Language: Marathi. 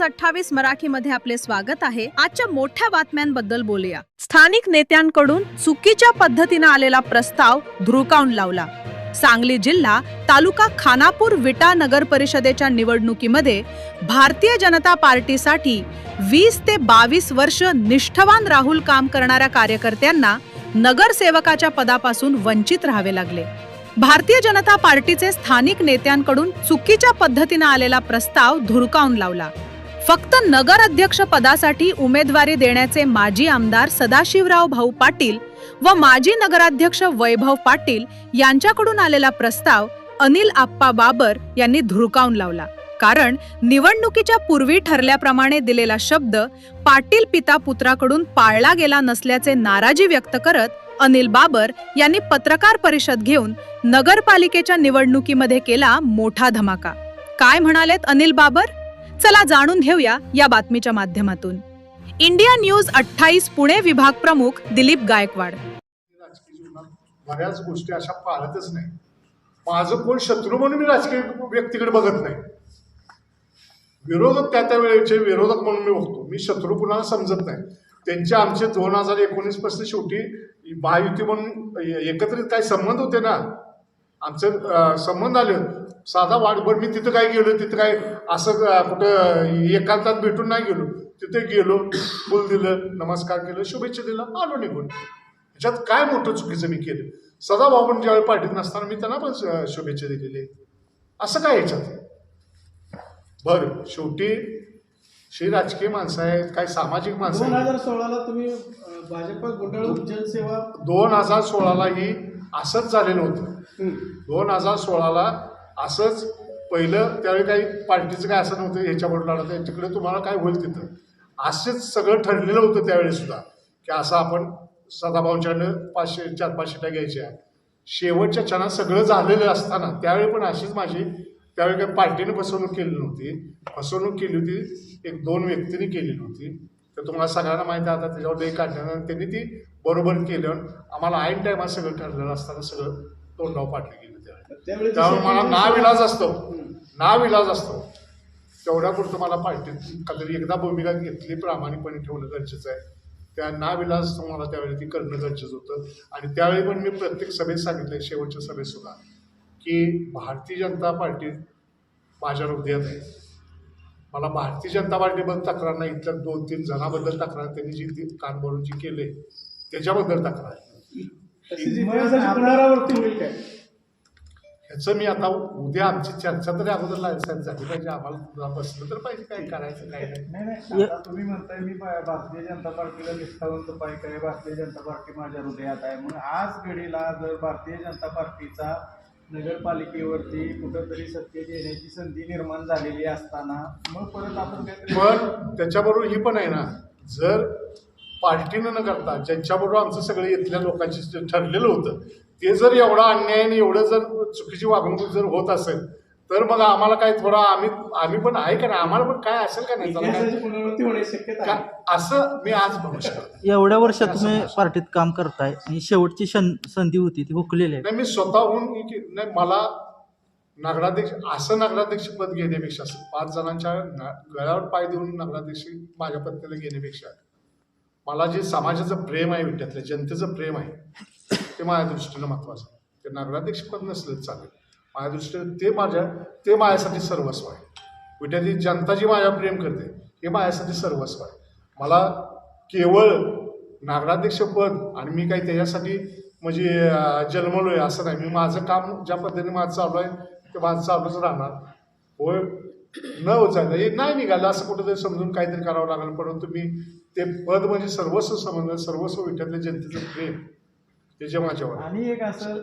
न्यूज अठ्ठावीस मराठीमध्ये आपले स्वागत आहे. आजच्या मोठ्या बातम्यांबद्दल बोलूया. स्थानिक नेत्यांकडून चुकीच्या पद्धतीनं आलेला प्रस्ताव धुरकावून लावला. सांगली जिल्हा तालुका खानापूर विटा नगर परिषदेच्या निवडणुकीमध्ये भारतीय जनता पार्टीसाठी वीस ते बावीस वर्ष निष्ठवान राहुल काम करणाऱ्या कार्यकर्त्यांना नगरसेवकाच्या पदापासून वंचित राहावे लागले. भारतीय जनता पार्टीचे स्थानिक नेत्यांकडून चुकीच्या पद्धतीनं आलेला प्रस्ताव धुरकावून लावला. फक्त नगर अध्यक्ष पदासाठी उमेदवारी देण्याचे माजी आमदार सदाशिवराव भाऊ पाटील व माजी नगराध्यक्ष वैभव पाटील यांच्याकडून आलेला प्रस्ताव अनिल आप्पा बाबर यांनी धुडकावून लावला. कारण निवडणुकीच्या पूर्वी ठरल्याप्रमाणे दिलेला शब्द पाटील पिता पुत्राकडून पाळला गेला नसल्याचे नाराजी व्यक्त करत अनिल बाबर यांनी पत्रकार परिषद घेऊन नगरपालिकेच्या निवडणुकीमध्ये केला मोठा धमाका. काय म्हणालेत अनिल बाबर? चला जाणून घेऊया या बातमीच्या माध्यमातून. इंडिया न्यूज अठ्ठावीस पुणे विभाग प्रमुख दिलीप गायकवाड. राजकीय बऱ्याच गोष्टी अशा पाळतच नाही. माझं कोण शत्रू म्हणून मी राजकीय व्यक्तीकडे बघत नाही. विरोधक त्या त्या वेळेचे विरोधक म्हणून मी बघतो. मी शत्रू कुणाला समजत नाही. त्यांचे आमचे दोन हजार एकोणीसपासून शेवटी महायुती म्हणून एकत्रित काही संबंध होते ना? आमचे संबंध आले. साधा वाटभर मी तिथं काय गेलो तिथं काय असं कुठं एकांतात भेटून नाही गेलो. तिथे गेलो फुल दिलं नमस्कार केलं शुभेच्छा दिलं आलो निघून. ह्याच्यात काय मोठं चुकीचं मी केलं? सदाभाऊ पण ज्यावेळी पार्टीत नसताना मी त्यांना पण शुभेच्छा दिलेली. असं काय ह्याच्यात? बरं शेवटी श्री राजकीय माणसं आहेत काही सामाजिक माणसं दोन हजार सोळाला तुम्ही अं, भाजपात गुंडाळून जनसेवा दोन हजार सोळालाही असंच झालेलं होतं. दोन हजार सोळाला असंच पहिलं त्यावेळी काही पार्टीचं काय असं नव्हतं ह्याच्यावर लढत त्यांच्याकडे तुम्हाला काय होईल तिथं. असंच सगळं ठरलेलं होतं त्यावेळी सुद्धा की असं आपण सदाभाऊंच्याकडनं पाचशे चार पाच शिटा घ्यायच्या. शेवटच्या क्षणात सगळं झालेलं असताना त्यावेळी पण अशीच माझी त्यावेळी काही पार्टीने फसवणूक केली नव्हती. फसवणूक केली होती एक दोन व्यक्तींनी केलेली होती तर तुम्हाला सगळ्यांना माहिती आहे आता त्याच्यावर एक काढल्यानं त्यांनी ती बरोबर केलं आम्हाला ऐन टायमात सगळं ठरलेलं असताना सगळं तोंडाव पाडलं गेलं त्यावेळी. त्यामुळे मला नाव इलाज असतो. हम्म. नाव इलाज असतो. तेवढ्या पुरतं मला पार्टीत काहीतरी एकदा भूमिका घेतली प्रामाणिकपणे ठेवणं गरजेचं आहे. त्या नाव इलाज मला त्यावेळी ती करणं गरजेचं होतं. आणि त्यावेळी पण मी प्रत्येक सभेत सांगितलंय शेवटच्या सभेत सुद्धा की भारतीय जनता पार्टी माझ्या हृदयात आहे. मला भारतीय जनता पार्टीबद्दल तक्रार नाही इथल्या दोन तीन जणांबद्दल तक्रार त्यांनी जी कान भरून जी केले त्याच्याबद्दल तक्रार आहे. ह्याचं मी आता उद्या आमची चर्चा तरी अगोदर लायसन झाली पाहिजे आम्हाला बसलं तर पाहिजे काय करायचं काय नाही. तुम्ही म्हणताय मी भारतीय जनता पार्टीला निष्ठावंत पाहिजे भारतीय जनता पार्टी माझ्या हृदयात आहे. मग आज घडीला जर भारतीय जनता पार्टीचा नगरपालिकेवरती कुठंतरी सत्तेत येण्याची संधी निर्माण झालेली असताना मग परत आपण काहीतरी पण त्याच्याबरोबर ही पण आहे ना जर पार्टीनं न करता ज्यांच्याबरोबर आमचं सगळं इथल्या लोकांची ठरलेलं होतं ते जर एवढा अन्याय आणि एवढं जर चुकीची वागणूक जर होत असेल तर मग आम्हाला काय थोडा आम्ही आम्ही पण आहे का नाही? आम्हाला पण काय असेल का नाही? पुनरावृत्ती होण्याची शक्यता का- असं मी आज म्हणू शकतो. एवढ्या वर्षात तुम्ही पार्टीत काम करताय आणि शेवटची शन संधी होती ती हुकलेली आहे. नाही मी स्वतःहून ही की- नाही मला नगराध्यक्ष असं नगराध्यक्ष पद घेण्यापेक्षा असं पाच जणांच्या न- गळ्यावर पाय देऊन नगराध्यक्ष माझ्या पत्नीला घेण्यापेक्षा मला जे समाजाचं प्रेम आहे विट्यातलं जनतेचं प्रेम आहे ते माझ्या दृष्टीनं महत्त्वाचं आहे. ते नगराध्यक्ष पद नसलं चालेल. माझ्या दृष्टीने ते माझ्या ते माझ्यासाठी सर्वस्व आहे. विट्यातली जनता जी माझ्या प्रेम करते हे माझ्यासाठी सर्वस्व आहे. मला केवळ नागराध्यक्ष पद आणि मी काही त्याच्यासाठी म्हणजे जन्मलो जन्मलोय असं नाही. मी माझं काम ज्या पद्धतीने माझं चालू आहे ते माझं चालूच राहणार. होय? न होत हे नाही निघालं असं कुठंतरी समजून काहीतरी करावं लागलं. परंतु मी ते पद म्हणजे सर्वस्व समजलं सर्वस्व विठ्यातल्या जनतेचं प्रेम त्याच्या जे माझ्यावर आणि एक असं